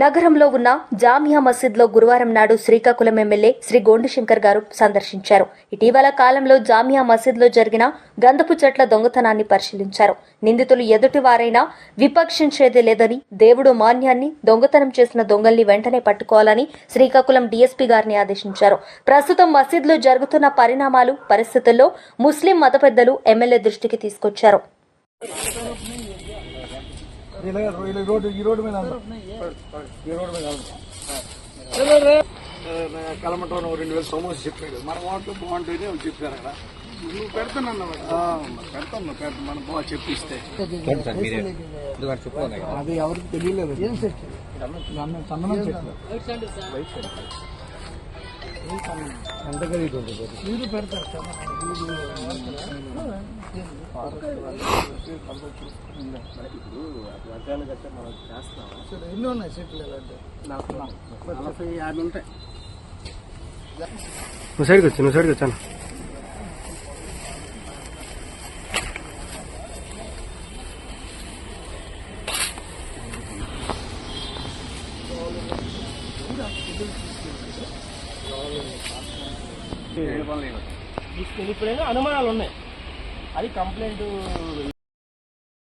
నగరంలో ఉన్న జామియా మసీద్లో గురువారం నాడు శ్రీకాకుళం ఎమ్మెల్యే శ్రీ గోండుశంకర్ గారు సందర్శించారు. ఇటీవల కాలంలో జామియా మసీద్లో జరిగిన గంధపు చెట్ల దొంగతనాన్ని పరిశీలించారు. నిందితులు ఎదుటి వారైనా విపక్షించేది లేదని దేవుడు మాన్యాన్ని దొంగతనం చేసిన దొంగల్ని వెంటనే పట్టుకోవాలని శ్రీకాకుళం డీఎస్పీ గారిని ఆదేశించారు. ప్రస్తుతం మసీద్లో జరుగుతున్న పరిణామాలు పరిస్థితుల్లో ముస్లిం మత పెద్దలు ఎమ్మెల్యే దృష్టికి తీసుకొచ్చారు. ఇలా ఈ రోడ్డు ఈ రోడ్డు మీద అందరూ. ఈ రోడ్డు మీద కలమటం రెండు వేల సమోసా చెప్పాడు మన వాటిలో బాగుంటుంది అని చెప్పారు అక్కడ నువ్వు పెడతానన్నా పెడతాను పెడతాను మనం బాగా చెప్పిస్తే అది ఎవరికి తెలియలేదు ఏం చెట్టు చందనం చెట్లు ఎంత ఖరీదు మీరు పెడతారు ఎన్ని ఉన్నాయి చెట్లు నువ్వు సైడ్కి వచ్చి నువ్వు సైడ్కి వచ్చాను ఇప్పుడు అనుమానాలు ఉన్నాయి. అది కంప్లైంట్